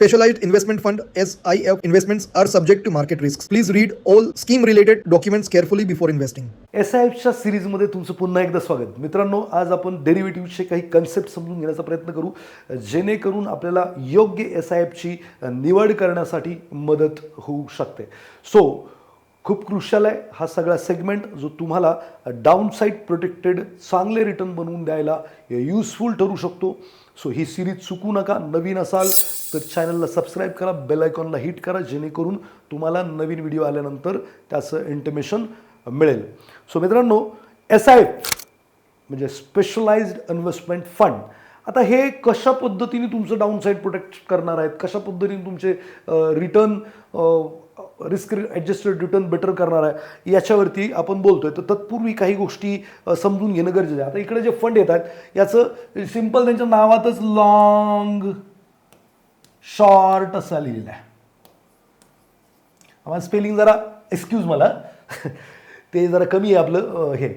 Specialized investment fund SIF investments are subject to market risks. Please read all scheme related documents carefully before investing. S I एफच्या सिरीजमध्ये तुमचं पुन्हा एकदा स्वागत मित्रांनो आज आपण डेरिव्हेटिव्हचे काही कन्सेप्ट समजून घेण्याचा प्रयत्न करू जेणेकरून आपल्याला योग्य एस आय एफची निवड करण्यासाठी मदत होऊ शकते सो खूप क्रुशल आहे हा सगळा सेगमेंट जो तुम्हाला डाऊनसाईड प्रोटेक्टेड चांगले रिटर्न बनवून द्यायला युजफुल ठरू शकतो सो ही सिरीज चुकू नका नवीन असाल तर चॅनलला सबस्क्राईब करा बेल आयकॉनला हिट करा जेणेकरून तुम्हाला नवीन व्हिडिओ आल्यानंतर त्याचं इंटिमेशन मिळेल. सो मित्रांनो एस आय एफ म्हणजे स्पेशलाइज्ड इन्व्हेस्टमेंट फंड आता हे कशा पद्धतीने तुमचं डाऊनसाईड प्रोटेक्ट करणार आहेत? कशा पद्धतीने तुमचे return risk adjusted return better करणार आहे? याच्यावरती आपण बोलतोय. तर तत्पूर्वी काही गोष्टी समजून घेणं गरजेचं आहे. आता इकडे जे फंड येतात याचं सिंपल त्यांच्या नावातच लाँग शॉर्ट असा लिहिलेला आहे. आम्हाला स्पेलिंग जरा एक्सक्यूज मला. ते जरा कमी आहे आपलं हे.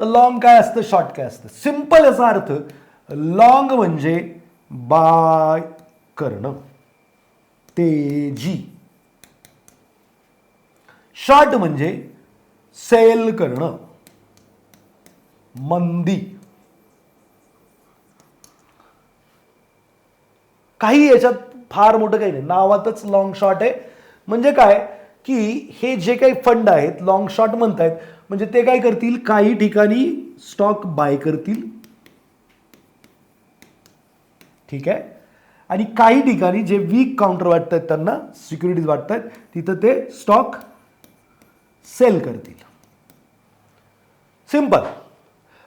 तर लॉंग काय असतं? शॉर्ट काय असतं? सिंपल याचा अर्थ लॉंग म्हणजे बाय करणं. तेजी शॉर्ट म्हणजे सेल करणं. मंदी. काही याच्यात फार मोठं काही नाही. नावातच लॉंग शॉर्ट आहे. म्हणजे काय? की हे जे काही फंड आहेत लॉंग शॉर्ट म्हणतायत म्हणजे ते काय करतील? काही ठिकाणी स्टॉक बाय करतील. ठीक आहे? आणि काही ठिकाणी जे वीक काउंटर वाटत आहेत त्यांना सिक्युरिटीज वाटत आहेत तिथं ते स्टॉक सेल करतील. सिंपल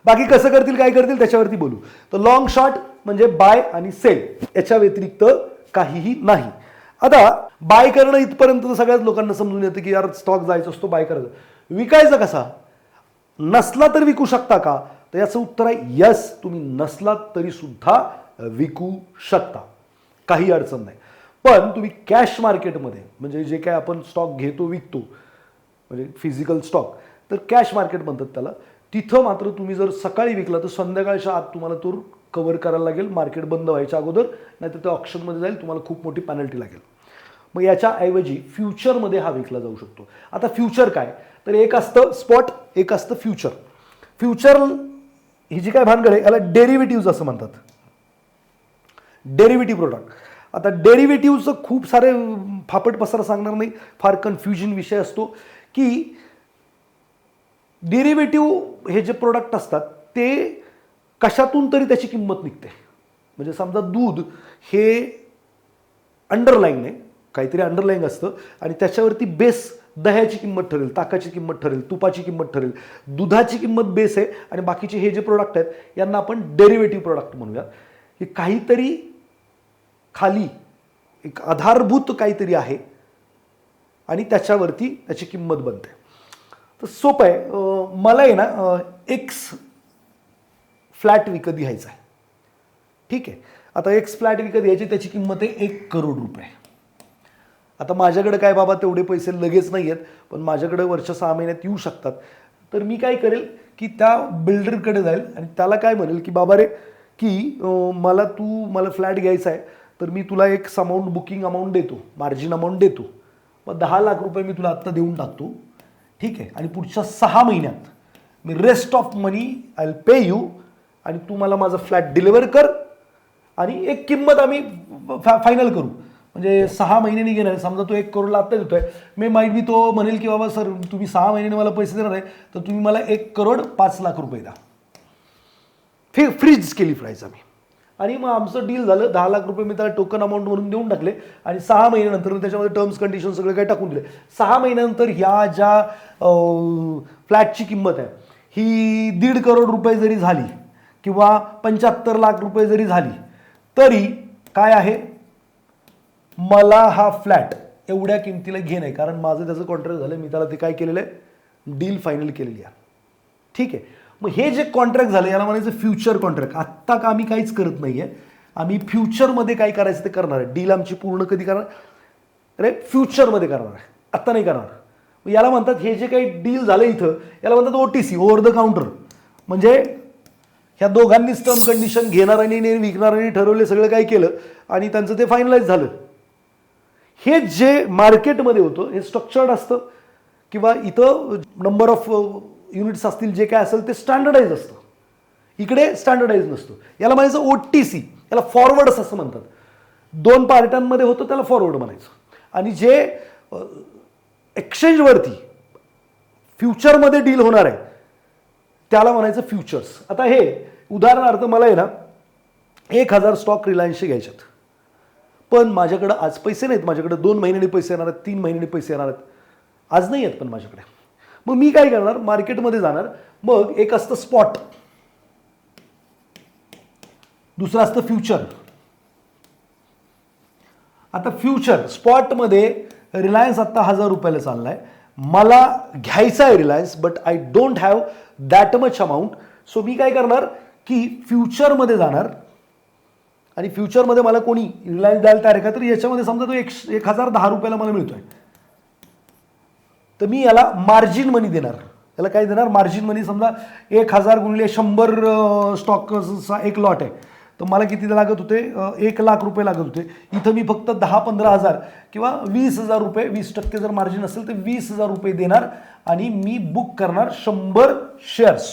बाकी कसं करतील काय करतील त्याच्यावरती बोलू. तर लॉंग शॉर्ट म्हणजे बाय आणि सेल याच्या व्यतिरिक्त काहीही नाही. आता बाय करणं इथपर्यंत सगळ्याच लोकांना समजून येतं की यार स्टॉक जायचा असतो बाय करायचं. विकायचा कसा? नसला तर विकू शकता का? तर याचं उत्तर आहे यस तुम्ही नसलात तरी सुद्धा विकू शकता. काही अडचण नाही. पण तुम्ही कॅश मार्केटमध्ये म्हणजे जे काय आपण स्टॉक घेतो विकतो म्हणजे फिजिकल स्टॉक तर कॅश मार्केट म्हणतात त्याला. तिथं मात्र तुम्ही जर सकाळी विकला तर संध्याकाळच्या आत तुम्हाला तो कव्हर करायला लागेल मार्केट बंद व्हायच्या अगोदर नाहीतर ते ऑप्शनमध्ये जाईल तुम्हाला खूप मोठी पॅनल्टी लागेल. मग याच्याऐवजी फ्युचरमध्ये हा विकला जाऊ शकतो. आता फ्युचर काय? तर एक असतं स्पॉट एक असतं फ्युचर फ्युचर ही जी काय भानगड आहे याला डेरिव्हेटिव्ज असं म्हणतात. डेरिव्हेटिव्ह प्रोडक्ट आता डेरिव्हेटिव्हचं खूप सारे फापट पसारा सांगणार नाही फार कन्फ्युजन विषय असतो की डेरिव्हेटिव्ह हे जे प्रोडक्ट असतात ते कशातून तरी त्याची किंमत निघते. म्हणजे समजा दूध हे अंडरलाईंग आहे काहीतरी अंडरलाईंग असतं आणि त्याच्यावरती बेस दह्याची किंमत ठरेल ताकाची किंमत ठरेल तुपाची किंमत ठरेल. दुधाची किंमत बेस आहे आणि बाकीचे हे जे प्रोडक्ट आहेत यांना आपण डेरिव्हेटिव्ह प्रोडक्ट म्हणूया. हे काहीतरी खाली एक आधारभूत काहीतरी आहे आणि त्याच्यावरती त्याची किंमत बनते. तर सोपं आहे. मला आहे ना एक्स फ्लॅट विकत घ्यायचा आहे. ठीक आहे? आता एक्स फ्लॅट विकत घ्यायची त्याची किंमत आहे एक करोड रुपये. आता माझ्याकडे काय बाबा तेवढे पैसे लगेच नाही आहेत पण माझ्याकडे वर्ष सहा महिन्यात येऊ शकतात. तर मी काय करेल की त्या बिल्डरकडे जाईल आणि त्याला काय म्हणेल की बाबा रे की मला तू मला फ्लॅट घ्यायचा आहे तर मी तुला एक अमाऊंट बुकिंग अमाऊंट देतो मार्जिन अमाऊंट देतो. मग दहा लाख रुपये मी तुला आत्ता देऊन टाकतो. ठीक आहे? आणि पुढच्या सहा महिन्यात मी rest of money I will pay you आणि तू मला माझा फ्लॅट डिलिव्हर कर आणि एक किंमत आम्ही फायनल करू. म्हणजे सहा महिन्यांनी घेणार आहे. समजा तो एक करोडला आत्ता देतोय. मी माईट मी तो म्हणेल की बाबा सर तुम्ही सहा महिन्याने मला पैसे देणार आहे तर तुम्ही मला एक करोड पाच लाख रुपये द्या. फे फ्रीज केली प्राईज आम्ही. आणि मग आमचं डील झालं. दहा लाख रुपये मी त्याला टोकन अमाऊंट म्हणून देऊन टाकले. आणि सहा महिन्यानंतर त्याच्यामध्ये टर्म्स कंडिशन सगळं काही टाकून दिले. सहा महिन्यानंतर ह्या ज्या फ्लॅटची किंमत आहे ही दीड करोड रुपये जरी झाली किंवा पंच्याहत्तर लाख रुपये जरी झाली तरी काय आहे? मला हा फ्लॅट एवढ्या किमतीला घेणं आहे कारण माझं त्याचं कॉन्ट्रॅक्ट झालं मी त्याला ते काय केलेलं आहे? डील फायनल केलेली आहे. ठीक आहे. मग हे जे कॉन्ट्रॅक्ट झालं याला म्हणायचं फ्युचर कॉन्ट्रॅक्ट आत्ता का आम्ही काहीच करत नाही आहे आम्ही फ्युचरमध्ये काय करायचं ते करणार आहे. डील आमची पूर्ण कधी करणार? अरे फ्युचरमध्ये करणार आहे. आत्ता नाही करणार. मग याला म्हणतात हे जे काही डील झालं इथं याला म्हणतात O T C over the counter म्हणजे ह्या दोघांनीच टर्म कंडिशन घेणाऱ्यांनी आणि विकणाऱ्यांनी ठरवले सगळं काय केलं आणि त्यांचं ते फायनलाइज झालं. हे जे मार्केटमध्ये होतं हे स्ट्रक्चर्ड असतं किंवा इथं नंबर ऑफ युनिट्स असतील जे काय असेल ते स्टँडर्डाईज असतं. इकडे स्टँडर्डाईज नसतो. याला म्हणायचं ओ टी सी याला फॉरवर्ड्स असं म्हणतात. दोन पार्ट्यांमध्ये होतं त्याला फॉरवर्ड म्हणायचं. आणि जे एक्सचेंजवरती फ्युचरमध्ये डील होणार आहे त्याला म्हणायचं फ्युचर्स आता हे उदाहरणार्थ मला आहे ना एक हजार स्टॉक रिलायन्सचे घ्यायच्यात. पण माझ्याकडं आज पैसे नाहीत. माझ्याकडे दोन महिन्यांनी पैसे येणार आहेत तीन महिन्यांनी पैसे येणार आहेत. आज नाही आहेत पण माझ्याकडे. मग मी काय करणार? मार्केटमध्ये जाणार. मग एक असतं स्पॉट दुसरं असतं फ्युचर आता फ्युचर स्पॉटमध्ये रिलायन्स आत्ता हजार रुपयाला चाललाय. मला घ्यायचा आहे Reliance but I don't have that much amount so मी काय करणार की फ्युचरमध्ये जाणार. आणि फ्युचरमध्ये मला कोणी रिलायन्स द्यायला तयार आहे का तर याच्यामध्ये समजा तो एक एक हजार दहा रुपयाला मला मिळतोय. तर मी याला मार्जिन मनी देणार. याला काय देणार? मार्जिन मनी समजा एक हजार गुणले शंभर स्टॉकचा एक लॉट आहे. तर मला किती लागत होते? एक लाख रुपये लागत होते. इथं मी फक्त दहा पंधरा हजार किंवा वीस हजार रुपये वीस टक्के जर मार्जिन असेल तर वीस हजार रुपये देणार आणि मी बुक करणार शंभर शेअर्स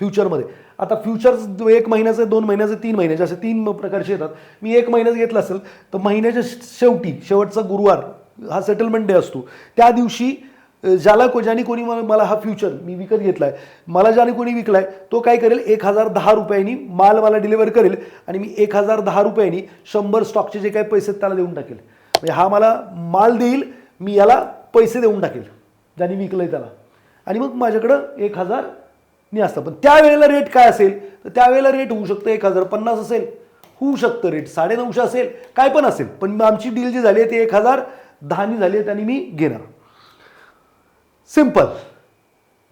फ्युचरमध्ये आता फ्युचर्स एक महिन्याचे दोन महिन्याचे तीन महिन्याचे असे तीन प्रकारचे येतात. मी एक महिन्याचं घेतलं असेल तर महिन्याच्या शेवटी शेवटचा गुरुवार हा सेटलमेंट डे असतो. त्या दिवशी ज्याला को ज्याने कोणी मला मला हा फ्युचर मी विकत घेतलाय मला ज्याने कोणी विकलाय तो काय करेल? एक हजार दहा रुपयांनी माल मला डिलिव्हर करेल आणि मी एक हजार दहा रुपयांनी शंभर स्टॉकचे जे काही पैसे आहेत त्याला देऊन टाकेल. म्हणजे हा मला माल देईल मी याला पैसे देऊन टाकेल ज्याने विकलंय त्याला. आणि मग माझ्याकडं एक हजार नि असतं. पण त्यावेळेला रेट काय असेल? तर त्यावेळेला रेट होऊ शकतं एक हजार पन्नास असेल. होऊ शकतं रेट साडेनऊशे असेल काय पण असेल. पण मग आमची डील जी झाली आहे ती एक हजार दहानी झाली आहे त्याने मी घेणार. सिंपल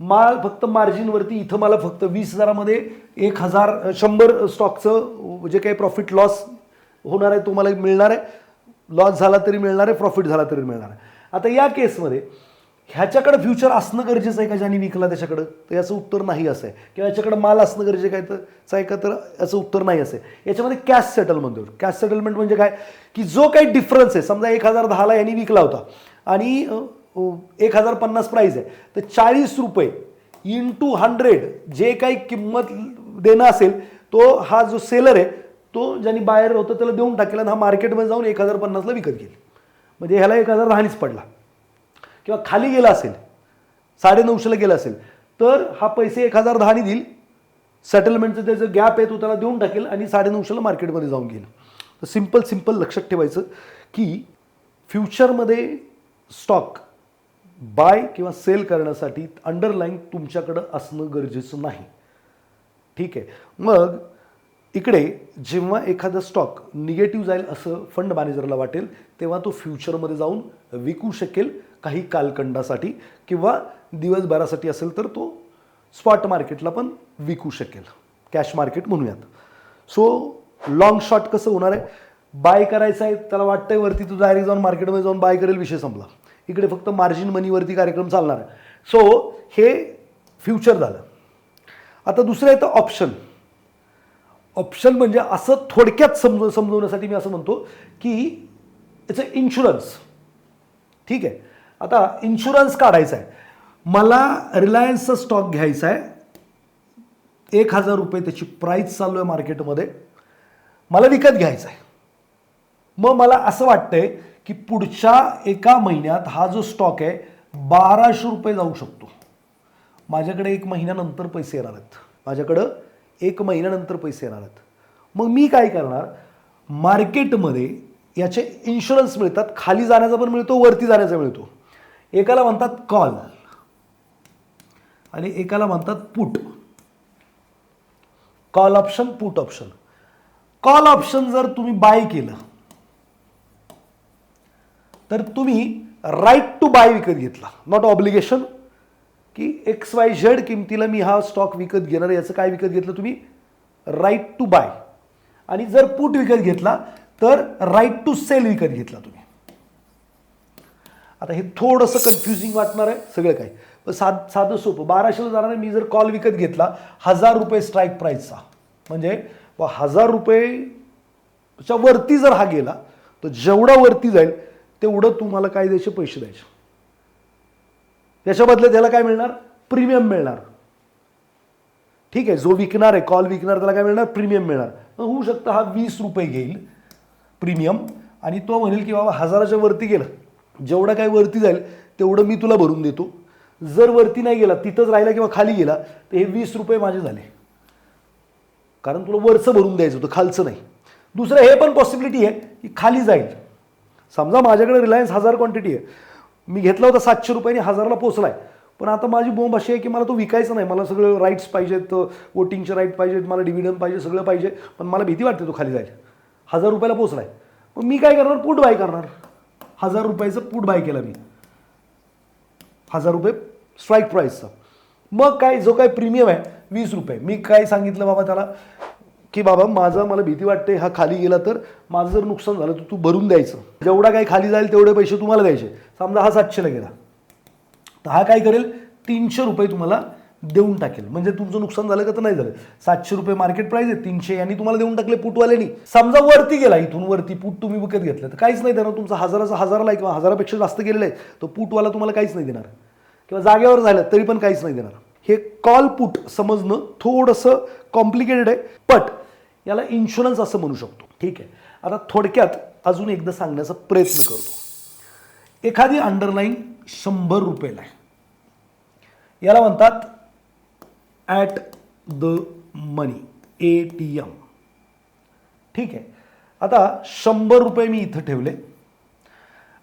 माल फक्त मार्जिनवरती इथं मला फक्त वीस हजारामध्ये एक हजार शंभर स्टॉकचं जे काही प्रॉफिट लॉस होणार आहे तो मला मिळणार आहे. लॉस झाला तरी मिळणार आहे प्रॉफिट झाला तरी मिळणार आहे. आता या केसमध्ये ह्याच्याकडं फ्युचर असणं गरजेचं आहे का ज्यांनी विकला त्याच्याकडं? तर याचं उत्तर नाही असं आहे. किंवा याच्याकडं माल असणं गरजेचं आहे तर आहे का तर याचं उत्तर नाही असं आहे. याच्यामध्ये कॅश सेटलमेंट होईल. कॅश सेटलमेंट म्हणजे काय? की जो काही डिफरन्स आहे समजा एक हजार दहाला यांनी विकला होता आणि एक हजार पन्नास प्राईस आहे. तर चाळीस रुपये इन टू हंड्रेड जे काही किंमत देणं असेल तो हा जो सेलर आहे तो ज्यांनी बाहेर होतं त्याला देऊन टाकेल आणि हा मार्केटमध्ये जाऊन एक हजार पन्नासला विकत घेईल. म्हणजे ह्याला एक हजार राहणीच पडला. किंवा खाली गेला असेल साडेनऊशेला गेला असेल तर हा पैसे एक हजार दहानी देईल. सेटलमेंटचं त्याचं गॅप आहे तो त्याला देऊन टाकेल आणि साडेनऊशेला मार्केटमध्ये जाऊन घेईल. तर सिंपल सिंपल लक्षात ठेवायचं की फ्युचरमध्ये स्टॉक बाय किंवा सेल करण्यासाठी अंडरलाईन तुमच्याकडं असणं गरजेचं नाही. ठीक आहे. मग इकडे जेव्हा एखादा स्टॉक निगेटिव्ह जाईल असं फंड मॅनेजरला वाटेल तेव्हा तो फ्युचरमध्ये जाऊन विकू शकेल काही कालखंडासाठी किंवा दिवसभरासाठी असेल तर तो स्पॉट मार्केटला पण विकू शकेल. कॅश मार्केट म्हणूयात. सो लॉंग शॉट कसं होणार आहे? बाय करायचं आहे त्याला वाटतंय वरती तू डायरेक्ट जाऊन मार्केटमध्ये जाऊन बाय करेल विषय संपला. इकडे फक्त मार्जिन मनीवरती कार्यक्रम चालणार आहे. सो हे फ्युचर झालं. आता दुसरं येतं ऑप्शन ऑप्शन म्हणजे असं थोडक्यात समज समजवण्यासाठी मी असं म्हणतो की याचं इन्शुरन्स ठीक आहे. आता इन्शुरन्स काढायचा आहे. मला रिलायन्सचा स्टॉक घ्यायचा आहे. एक हजार रुपये त्याची प्राईस चालू आहे मार्केटमध्ये मला विकत घ्यायचं आहे. मग मला असं वाटतंय की पुढच्या एका महिन्यात हा जो स्टॉक आहे बाराशे रुपये जाऊ शकतो. माझ्याकडे एक महिन्यानंतर पैसे येणार आहेत. माझ्याकडं एक महिन्यानंतर पैसे येणार आहेत. मग मी काय करणार? मार्केटमध्ये याचे इन्शुरन्स मिळतात खाली जाण्याचा पण मिळतो वरती जाण्याचा मिळतो. एकाला म्हणतात कॉल आणि एकाला म्हणतात put call option put option call option जर तुम्ही बाय केलं तर तुम्ही राईट टू बाय विकत घेतला. नॉट ऑब्लिगेशन की एक्स वाय झेड किमतीला मी हा स्टॉक विकत घेणार याचं काय विकत घेतलं तुम्ही? राईट टू बाय आणि जर पुट विकत घेतला तर राईट टू सेल विकत घेतला तुम्ही. आता हे थोडंसं कन्फ्युजिंग वाटणार आहे सगळं काही. पण साध साधं सोपं. बाराशेला जाणार मी जर कॉल विकत घेतला हजार रुपये स्ट्राईक प्राईसचा म्हणजे हजार रुपयेच्या वरती जर हा गेला तर जेवढा वरती जाईल तेवढं तुम्हाला काय द्यायचे पैसे द्यायचे. त्याच्या बदल्यात त्याला काय मिळणार? प्रीमियम मिळणार. ठीक आहे जो विकणार आहे कॉल विकणार त्याला काय मिळणार? प्रीमियम मिळणार. होऊ शकतं हा वीस रुपये घेईल प्रीमियम आणि तो म्हणेल की बाबा हजाराच्या वरती गेलं. जेवढं काय वरती जाईल तेवढं मी तुला भरून देतो. जर वरती नाही गेला तिथंच राहिला किंवा खाली गेला तर हे वीस रुपये माझे झाले. कारण तुला वरचं भरून द्यायचं होतं खालचं नाही. दुसरं हे पण पॉसिबिलिटी आहे की खाली जाईल. समजा माझ्याकडे रिलायन्स हजार क्वांटिटी आहे. मी घेतला होता सातशे रुपयाने हजारला पोचलाय पण आता माझी बोंब अशी आहे की मला तो विकायचा नाही. मला सगळं राईट्स पाहिजेत वोटिंगचे राईट पाहिजेत मला डिव्हिडंड पाहिजे सगळं पाहिजे. पण मला भीती वाटते तो खाली जायला. हजार रुपयाला पोचलाय मग मी काय करणार? पुट बाय करणार. हजार रुपयाचं पुट बाय केलं मी. हजार रुपये स्ट्राईक प्राईसचा मग काय जो काय प्रीमियम आहे वीस रुपये. मी काय सांगितलं बाबा त्याला? की बाबा माझा मला भीती वाटते हा खाली गेला तर माझं जर नुकसान झालं तर तू भरून द्यायचं. जेवढा काही खाली जाईल तेवढे पैसे तुम्हाला द्यायचे. समजा हा सातशेला गेला. तर हा काय करेल? तीनशे रुपये तुम्हाला देऊन टाकेल. म्हणजे तुमचं नुकसान झालं का तर नाही झालं. सातशे रुपये मार्केट प्राईस आहे तीनशे यांनी तुम्हाला देऊन टाकले पुटवाल्यानी समजा वरती गेला इथून वरती पुट तुम्ही विकत घेतलं तर काहीच नाही देणार तुमचा. हजाराचा हजाराला आहे किंवा हजारापेक्षा जास्त गेलेला आहे तो पुटवाला तुम्हाला काहीच नाही देणार. किंवा जागेवर झालं तरी पण काहीच नाही देणार. हे कॉल पुट समजणं थोडंसं कॉम्प्लिकेटेड आहे. बट याला इन्शुरन्स असं म्हणू शकतो. ठीक आहे. आता थोडक्यात अजून एकदा सांगण्याचा प्रयत्न करतो. एखादी अंडरलाईन शंभर रुपयेला आहे याला म्हणतात at the money A T M ठीक आहे. आता शंभर रुपये मी इथं ठेवले.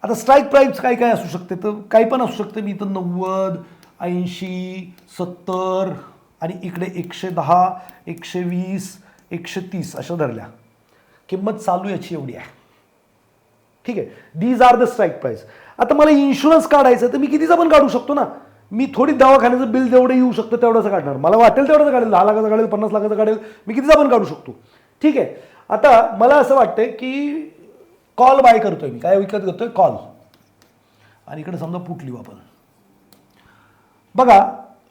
आता स्ट्राईक प्राईस काय काय असू शकते? तर काही पण असू शकते. मी इथं नव्वद ऐंशी सत्तर आणि इकडे एकशे दहा एकशे वीस एकशे तीस अशा धरल्या. किंमत चालू याची एवढी आहे. ठीक आहे? These are the strike price आता मला इन्शुरन्स काढायचं तर मी कितीचा पण काढू शकतो ना? मी थोडी दवाखान्याचं बिल जेवढं येऊ शकतं तेवढंच काढणार. मला वाटेल तेवढंच काढेल दहा लाखाचं काढेल पन्नास लाखाचं काढेल मी कितीचा पण काढू शकतो. ठीक आहे? आता मला असं वाटतंय की कॉल बाय करतोय मी. काय विकत घेतोय? कॉल आणि इकडे समजा पुट लिहू आपण. बघा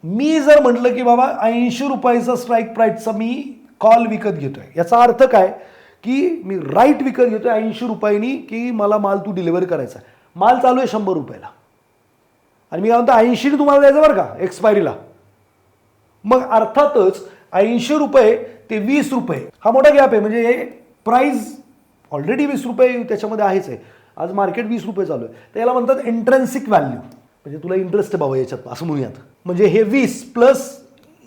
मी जर म्हटलं की बाबा ऐंशी रुपयाचा स्ट्राईक प्राईसचा मी कॉल विकत घेतोय. याचा अर्थ काय? की मी राईट विकत घेतोय ऐंशी रुपयांनी की मला माल तू डिलिव्हरी करायचा आहे. माल चालू आहे शंभर रुपयाला. आणि मी काय म्हणतो ऐंशीने तुम्हाला द्यायचं बरं का एक्सपायरीला मग अर्थातच ऐंशी रुपये ते वीस रुपये हा मोठा गॅप आहे. म्हणजे हे प्राईज ऑलरेडी वीस रुपये त्याच्यामध्ये आहेच आहे. आज मार्केट वीस रुपये चालू आहे. तर याला म्हणतात एंट्रन्सिक व्हॅल्यू म्हणजे तुला इंटरेस्ट आहे बाबा याच्यात असं म्हणूयात. म्हणजे हे वीस प्लस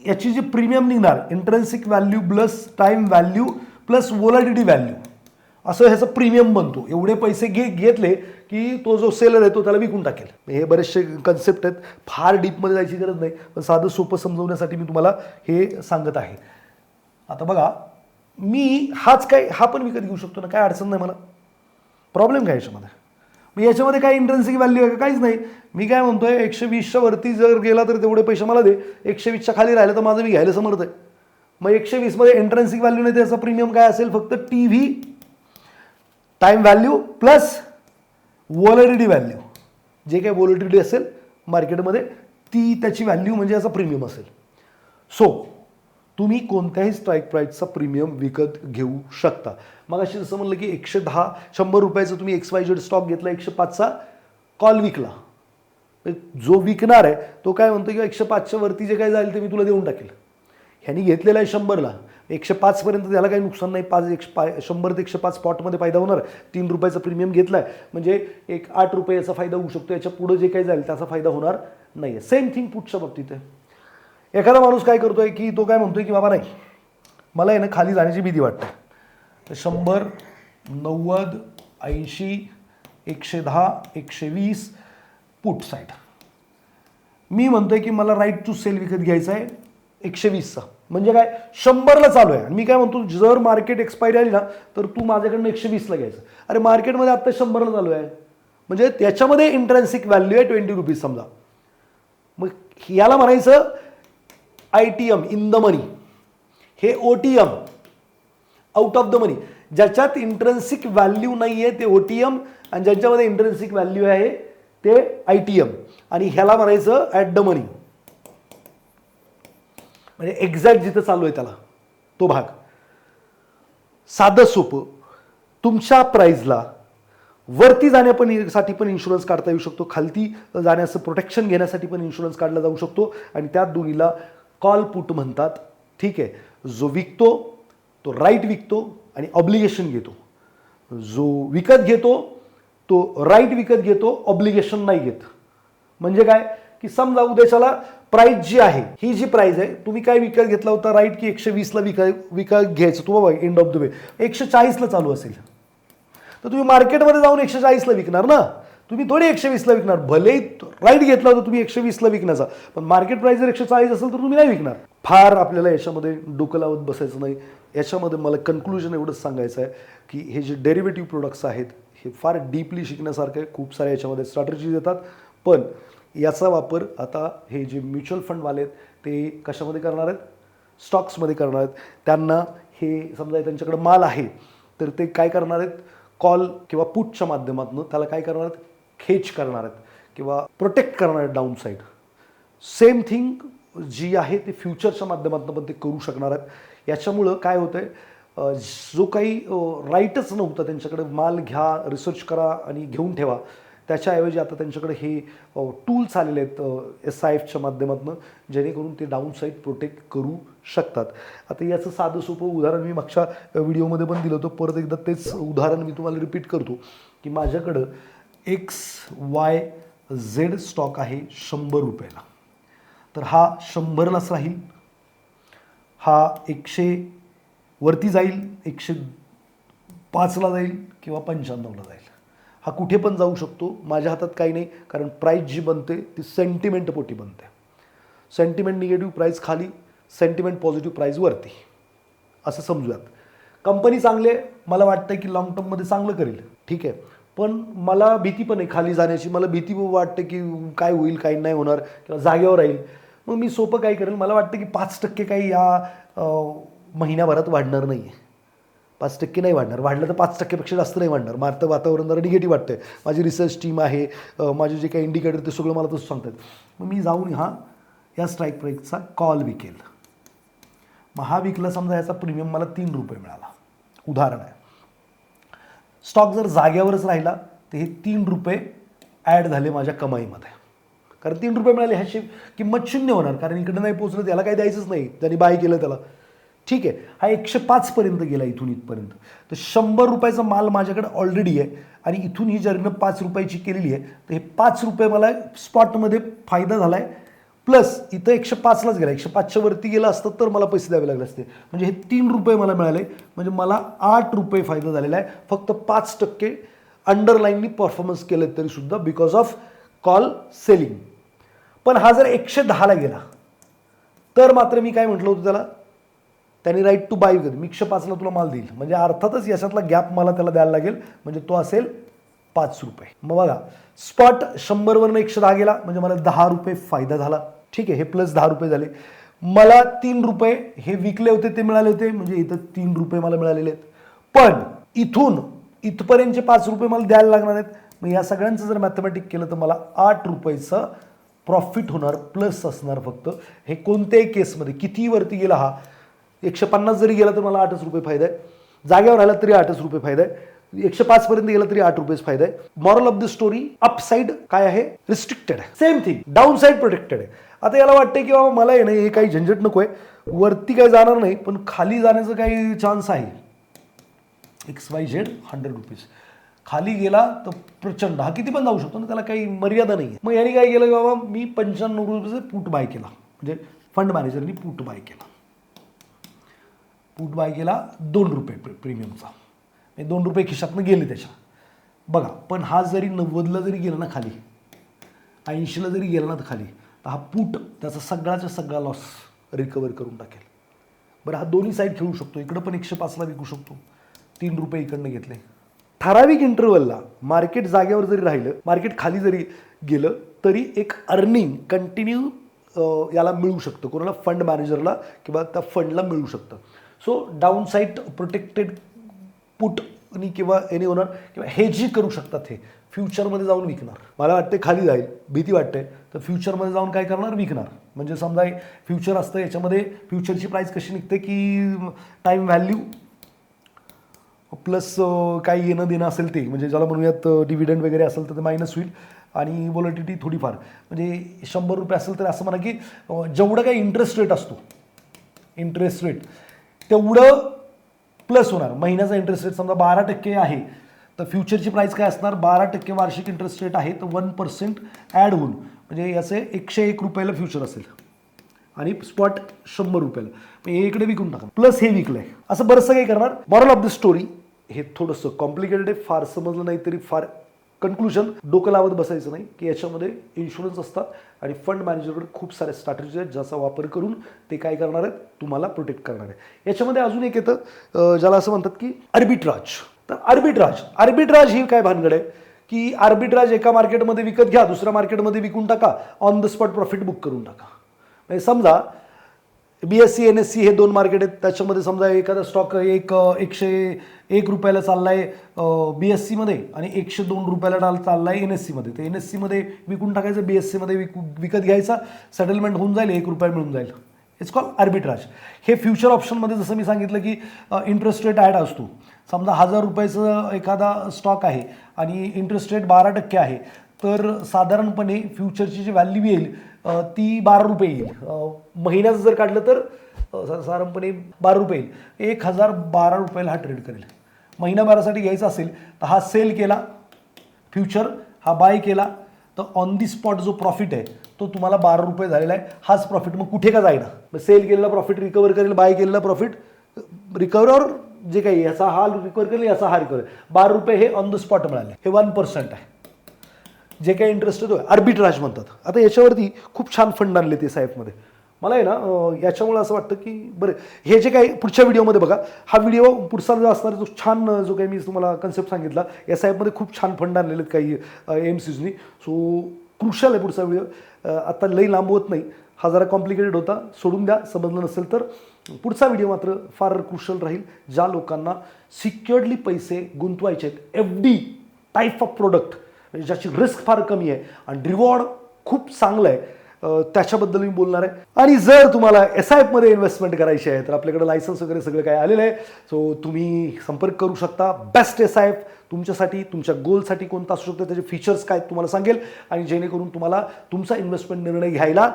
याची जी प्रीमियम निघणार intrinsic value plus time value plus volatility value असं ह्याचं प्रीमियम बनतो. एवढे पैसे घे घेतले की तो जो सेलर आहे तो त्याला विकून टाकेल. हे बरेचसे कन्सेप्ट आहेत. फार डीपमध्ये जायची गरज नाही. पण साधं सोपं समजवण्यासाठी मी तुम्हाला हे सांगत आहे. आता बघा मी हाच काय हा पण विकत घेऊ शकतो ना? काय अडचण नाही मला. प्रॉब्लेम काय याच्यामध्ये? मग याच्यामध्ये काय इंट्रेन्सिक व्हॅल्यू आहे का? काहीच नाही. मी काय म्हणतोय एकशे वीसच्या वरती जर गेला तर तेवढे पैसे मला दे. एकशे वीसच्या खाली राहिलं तर माझं मी घ्यायला समर्थ आहे. मग एकशे वीसमध्ये इंट्रेन्सिक व्हॅल्यू नाही त्याचा प्रीमियम काय असेल? फक्त T V time value plus validity value जे काही वॉलिडिटी असेल मार्केटमध्ये ती त्याची व्हॅल्यू म्हणजे याचा प्रीमियम असेल. सो तुम्ही कोणत्याही स्ट्राईक प्राईसचा प्रीमियम विकत घेऊ शकता. मग अशी जसं म्हणलं की एकशे दहा शंभर रुपयाचं तुम्ही एक्स वाय जेड स्टॉक घेतला एकशे पाचचा कॉल विकला. म्हणजे जो विकणार आहे तो काय म्हणतो किंवा एकशे पाचच्या वरती जे काय जाईल ते मी तुला देऊन टाकेल. ह्यांनी घेतलेला आहे शंभरला. एकशे पाचपर्यंत त्याला काही नुकसान नाही पाच एकशे पा शंभर ते एकशे पाच स्पॉटमध्ये फायदा होणार तीन रुपयाचा प्रीमियम घेतला आहे म्हणजे एक आठ रुपये याचा फायदा होऊ शकतो याच्या पुढं जे काही जाईल त्याचा फायदा होणार नाही. आहे सेम थिंग पुढच्या बाबतीत आहे. एखादा माणूस काय करतोय की तो काय म्हणतोय की बाबा नाही. मला आहे ना खाली जाण्याची भीती वाटते. तर शंभर नव्वद ऐंशी एकशे दहा एकशे वीस पुट साईड मी म्हणतोय की मला राईट टू सेल विकत घ्यायचा आहे एकशे वीसचा म्हणजे काय? शंभरला चालू आहे. आणि मी काय म्हणतो जर मार्केट एक्सपायरी आली ना तर तू माझ्याकडनं एकशे वीसला घ्यायचं. अरे मार्केटमध्ये आत्ता शंभरला चालू आहे. म्हणजे त्याच्यामध्ये इंट्रेन्सिक व्हॅल्यू आहे ट्वेंटी रुपीज समजा. मग याला म्हणायचं I T M in the money हे O T M out of the money ज्याच्यात इंट्रेन्सिक व्हॅल्यू नाही आहे ते ओ टी एम आणि ज्यांच्यामध्ये इंट्रेन्सिक व्हॅल्यू आहे ते आय टी एम आणि ह्याला म्हणायचं ॲट द मनी म्हणजे एक्झॅक्ट जिथं चालू आहे त्याला तो भाग. साधं सोपं. तुमच्या प्राईजला वरती जाण्यासाठी पण इन्शुरन्स काढता येऊ शकतो. खालती जाण्याचं प्रोटेक्शन घेण्यासाठी पण इन्शुरन्स काढला जाऊ शकतो. आणि त्या दोन्हीला कॉल पुट म्हणतात. ठीक आहे? जो विकतो तो राईट विकतो आणि ऑब्लिगेशन घेतो. जो विकत घेतो तो राईट विकत घेतो ऑब्लिगेशन नाही घेत. म्हणजे काय? की समजा उद्याच्याला प्राईज जी आहे ही जी प्राईज आहे तुम्ही काय विकत घेतला होता? राईट की एकशे वीसला विकत विकत घ्यायचं. तू बाबा एंड ऑफ द वे एकशे चाळीसला चालू असेल. तर तुम्ही मार्केटमध्ये जाऊन एकशे चाळीसला विकणार ना? तुम्ही थोडी एकशे वीसला विकणार भले राईट घेतला होता तुम्ही एकशे वीसला विकण्याचा. पण मार्केट प्राईस जर एकशे चाळीस असेल तर तुम्ही नाही विकणार. फार आपल्याला याच्यामध्ये डोकं लावत बसायचं नाही. याच्यामध्ये मला कन्क्लुजन एवढंच सांगायचं आहे की हे जे डेरिव्हेटिव्ह प्रोडक्ट्स आहेत हे फार डीपली शिकण्यासारखं आहे. खूप साऱ्या याच्यामध्ये स्ट्रॅटजीज येतात. पण याचा वापर आता हे जे म्युच्युअल फंडवाले आहेत ते कशामध्ये करणार आहेत? स्टॉक्समध्ये करणार आहेत. त्यांना हे समजा त्यांच्याकडे माल आहे तर ते काय करणार आहेत? कॉल किंवा पुटच्या माध्यमातून त्याला काय करणार आहेत? खेच करणार आहेत किंवा प्रोटेक्ट करणार आहेत डाऊन साईड सेम थिंग जी आहे ती फ्युचरच्या माध्यमातून पण ते करू शकणार आहेत. याच्यामुळं काय होतं आहे जो काही राईटच नव्हता त्यांच्याकडे माल घ्या रिसर्च करा आणि घेऊन ठेवा. त्याच्याऐवजी आता त्यांच्याकडे हे टूल्स आलेले आहेत एस आय एफच्या माध्यमातून जेणेकरून ते डाऊन साईड प्रोटेक्ट करू शकतात. आता याचं साधं सोपं उदाहरण मी मागच्या व्हिडिओमध्ये पण दिलं होतं. परत एकदा तेच उदाहरण मी तुम्हाला रिपीट करतो की माझ्याकडं एक्स वाय झेड स्टॉक आहे शंभर रुपयाला. तर हा शंभरलाच राहील. हा एकशे वरती जाईल एकशे पाचला जाईल किंवा पंच्याण्णवला जाईल. हा कुठे पण जाऊ शकतो माझ्या हातात काही नाही कारण प्राईस जी बनते ती सेंटिमेंट पोटी बनते. सेंटिमेंट निगेटिव्ह प्राईस खाली सेंटिमेंट पॉझिटिव्ह प्राईजवरती असं समजूयात. कंपनी चांगली आहे मला वाटतं की लॉंग टर्ममध्ये चांगलं करेल. ठीक आहे. पण मला भीती पण आहे खाली जाण्याची. मला भीती वाटते की काय होईल काय नाही होणार किंवा जागेवर राहील. मग मी सोपं काय करेल? मला वाटतं की पाच टक्के काही या महिन्याभरात वाढणार नाही आहे पाच टक्के नाही वाढणार. वाढलं तर पाच टक्केपेक्षा जास्त नाही वाढणार. मारतं वातावरण जरा निगेटिव्ह वाटतंय. माझी रिसर्च टीम आहे. माझे जे काही इंडिकेटर ते सगळं मला तसं सांगतात. मग मी जाऊन हा या स्ट्राईक प्राईसचा कॉल विकेल. मग हा विकला समजा याचा प्रीमियम मला तीन रुपये मिळाला. उदाहरण आहे. स्टॉक जर जाग्यावरच राहिला तर हे तीन रुपये ॲड झाले माझ्या कमाईमध्ये. कारण तीन रुपये मिळाले ह्याची किंमत शून्य होणार. कारण इकडे नाही पोचलं त्याला काही द्यायचंच नाही. त्यांनी बाय केलं त्याला. ठीक आहे. हा एकशे पाचपर्यंत गेला इथून इथपर्यंत. तर शंभर रुपयाचा माल माझ्याकडे ऑलरेडी आहे. आणि इथून ही जर्नी पाच रुपयाची केलेली आहे. तर हे पाच रुपये मला स्पॉटमध्ये फायदा झाला आहे प्लस इथं एकशे पाचलाच गेला. एकशे पाचच्या वरती गेलं असतं तर मला पैसे द्यावे लागले असते. म्हणजे हे तीन रुपये मला मिळाले. म्हणजे मला आठ रुपये फायदा झालेला आहे. फक्त पाच टक्के अंडरलाईननी परफॉर्मन्स केलं तरीसुद्धा बिकॉज ऑफ कॉल सेलिंग पण हा जर एकशे दहाला गेला तर मात्र मी काय म्हटलं होतं त्याला? त्यांनी राईट टू बाय विकत. मी एकशे पाचला तुला माल देईल. म्हणजे अर्थातच याच्यातला गॅप मला त्याला द्यायला लागेल. म्हणजे तो असेल पाच रुपये. मग बघा स्पॉट शंभरवरनं एकशे दहा गेला. म्हणजे मला दहा रुपये फायदा झाला. ठीक आहे हे प्लस दहा रुपये झाले. मला तीन रुपये हे विकले होते ते मिळाले होते. म्हणजे इथं तीन रुपये मला मिळालेले आहेत. पण इथून इथपर्यंतचे पाच रुपये मला द्यायला लागणार आहेत. मग या सगळ्यांचं जर मॅथमॅटिक केलं तर मला आठ रुपयेचं प्रॉफिट होणार प्लस असणार फक्त. हे कोणत्याही केसमध्ये कितीही वरती गेला हा एकशे पन्नास जरी गेला तर मला आठच रुपये फायदा आहे. जागेवर आला तरी आठच रुपये फायदा आहे. एकशे पाच पर्यंत गेला तरी आठ रुपयेच फायदा आहे. Moral of the story upside काय आहे? रिस्ट्रिक्टेड आहे. Same thing downside protected आहे. आता याला वाटतंय की बाबा मला आहे ना हे काही झंझट नको आहे वरती काही जाणार नाही पण खाली जाण्याचं काही चान्स आहे. X Y Z hundred rupees खाली गेला तर प्रचंड. हा किती पण जाऊ शकतो ना त्याला काही मर्यादा नाही मग यांनी काय केलं की बाबा मी पंच्याण्णव रुपयाचं पूट बाय केला. म्हणजे फंड मॅनेजरनी पूट बाय केला. पूट बाय केला दोन रुपये प्रीमियमचा दोन रुपये खिशातनं गेले त्याच्या. बघा पण हा जरी नव्वदला जरी गेला ना खाली ऐंशीला जरी गेला ना तर खाली हा पूट त्याचा सगळ्याचा सगळा लॉस रिकवर करून टाकेल. बरं हा दोन्ही साईड खेळू शकतो. इकडं पण एकशे पाचला विकू शकतो. तीन रुपये इकडनं घेतले. ठराविक इंटरवलला मार्केट जागेवर जरी राहिलं मार्केट खाली जरी गेलं तरी एक अर्निंग कंटिन्यू याला मिळू शकतं. कोणाला फंड मॅनेजरला किंवा त्या फंडला मिळू शकतं. So downside protected company किंवा एनी ओनर किंवा हे जी करू शकतात हे फ्युचरमध्ये जाऊन विकणार. मला वाटते खाली जाईल भीती वाटते तर फ्युचरमध्ये जाऊन काय करणार? विकणार. म्हणजे समजा फ्युचर असतं याच्यामध्ये फ्युचरची प्राईस कशी निघते की टाईम व्हॅल्यू प्लस काही येणं देणं असेल ते. म्हणजे ज्याला म्हणूयात डिव्हिडंड वगैरे असेल तर ते मायनस होईल आणि वॉलिटिटी थोडीफार. म्हणजे शंभर रुपये असेल तर असं म्हणा की जेवढं काही इंटरेस्ट रेट असतो इंटरेस्ट रेट तेवढं प्लस होणार. महिन्याचा इंटरेस्ट रेट समजा बारा टक्के आहे तर फ्युचरची प्राईस काय असणार? बारा टक्के वार्षिक इंटरेस्ट रेट आहे तर वन पर्सेंट ॲड होऊन म्हणजे याचे एकशे एक रुपयाला फ्युचर असेल. आणि स्पॉट शंभर रुपयाला. हे इकडे विकून टाका. प्लस हे विकलंय. असं बरंचसं काही करणार. मॉरल ऑफ द स्टोरी हे थोडंसं कॉम्प्लिकेटेड आहे फार समजलं नाही तरी फार कन्क्लुजन डोकं लावत बसायचं नाही की याच्यामध्ये इन्शुरन्स असतात आणि फंड मॅनेजरकडे खूप सारे स्ट्रॅटेजी आहेत ज्याचा वापर करून ते काय करणार आहेत तुम्हाला प्रोटेक्ट करणार आहे याच्यामध्ये अजून एक येतं ज्याला असं म्हणतात की आर्बिट्राज तर आर्बिट्राज आर्बिट्राज ही काय भानगड आहे? की आर्बिट्राज एका मार्केटमध्ये विकत घ्या दुसऱ्या मार्केटमध्ये विकून टाका on the spot profit book करून टाका. म्हणजे समजा B S C N S C हे दोन मार्केट आहेत. त्याच्यामध्ये समजा एखादा स्टॉक एक एकशे एक रुपयाला चालला आहे बी एस सीमध्ये आणि एकशे दोन रुपयाला डाल चालला आहे एन एस सीमध्ये तर एन एस सीमध्ये विकून टाकायचं बी एस सीमध्ये विकू विकत घ्यायचा सेटलमेंट होऊन जाईल एक रुपया मिळून जाईल. इट्स कॉल आर्बिट्राज हे फ्युचर ऑप्शनमध्ये जसं मी सांगितलं की इंटरेस्ट रेट ॲड असतो. समजा हजार रुपयाचं एखादा स्टॉक आहे आणि इंटरेस्ट रेट बारा टक्के आहे. तर साधारणपणे फ्युचरची जी व्हॅल्यू येईल ती बारा रुपये येईल. महिन्याचं जर काढलं तर साधारणपणे बारा रुपये येईल. एक हजार बारा रुपयाला हा ट्रेड करेल. महिनाभरासाठी घ्यायचा असेल तर हा सेल केला फ्युचर हा बाय केला तर ऑन दी स्पॉट जो प्रॉफिट आहे तो तुम्हाला बारा रुपये झालेला आहे. हाच प्रॉफिट मग कुठे का जाईना. मग सेल केलेला प्रॉफिट रिकवर करेल बाय केलेला प्रॉफिट रिकवर जे काही याचा हा रिकवर करेल याचा हा रिकवर बारा रुपये हे ऑन द स्पॉट मिळाले. हे वन पर्सेंट आहे. जे काही इंटरेस्ट येतो आर्बिट्राज म्हणतात. आता याच्यावरती खूप छान फंड आणले ते साहेबमध्ये. मला आहे ना याच्यामुळे असं वाटतं की बरं हे जे काही पुढच्या व्हिडिओमध्ये बघा हा व्हिडिओ पुढचा जो असणार जो छान जो काही मी तुम्हाला कन्सेप्ट सांगितला या साहेबमध्ये खूप छान फंड आणलेले आहेत काही एम सीजनी सो क्रुशल आहे पुढचा व्हिडिओ. आता लई लांबवत नाही. हा जरा कॉम्प्लिकेटेड होता. सोडून द्या समजलं नसेल तर. पुढचा व्हिडिओ मात्र फार क्रुशल राहील ज्या लोकांना सिक्युअर्डली पैसे गुंतवायचे आहेत. F D type of product म्हणजे ज्याची रिस्क फार कमी आहे. आणि रिवॉर्ड खूप चांगलं आहे. त्याच्याबद्दल मी बोलणार आहे. आणि जर तुम्हाला एस आय एफमध्ये इन्व्हेस्टमेंट करायची आहे तर आपल्याकडे लायसन्स वगैरे सगळं काय आलेलं आहे. सो तुम्ही संपर्क करू शकता. बेस्ट एस आय एफ तुमच्यासाठी तुमच्या गोलसाठी कोणता असू शकतो त्याचे फीचर्स काय तुम्हाला सांगेल. आणि जेणेकरून तुम्हाला तुमचा इन्व्हेस्टमेंट निर्णय घ्यायला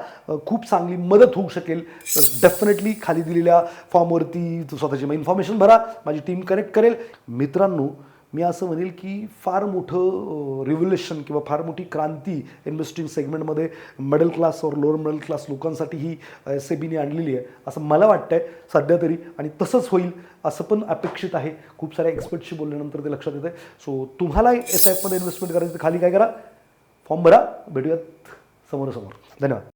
खूप चांगली मदत होऊ शकेल. तर डेफिनेटली खाली दिलेल्या फॉर्मवरती स्वतःची मग इन्फॉर्मेशन भरा. माझी टीम कनेक्ट करेल. मित्रांनो मी असं म्हणेल की फार मोठं रिव्होल्युशन किंवा फार मोठी क्रांती इन्व्हेस्टिंग सेगमेंटमध्ये मिडल क्लास और लोअर मिडल क्लास लोकांसाठी ही एस ए बीने आणलेली आहे असं मला वाटतं आहे सध्या तरी आणि तसंच होईल असं पण अपेक्षित आहे. खूप साऱ्या एक्सपर्टशी बोलल्यानंतर ते लक्षात येतं आहे सो तुम्हाला एस आय एफमध्ये इन्व्हेस्टमेंट करायचं खाली काय करा? फॉर्म भरा. भेटूयात समोरासमोर. धन्यवाद.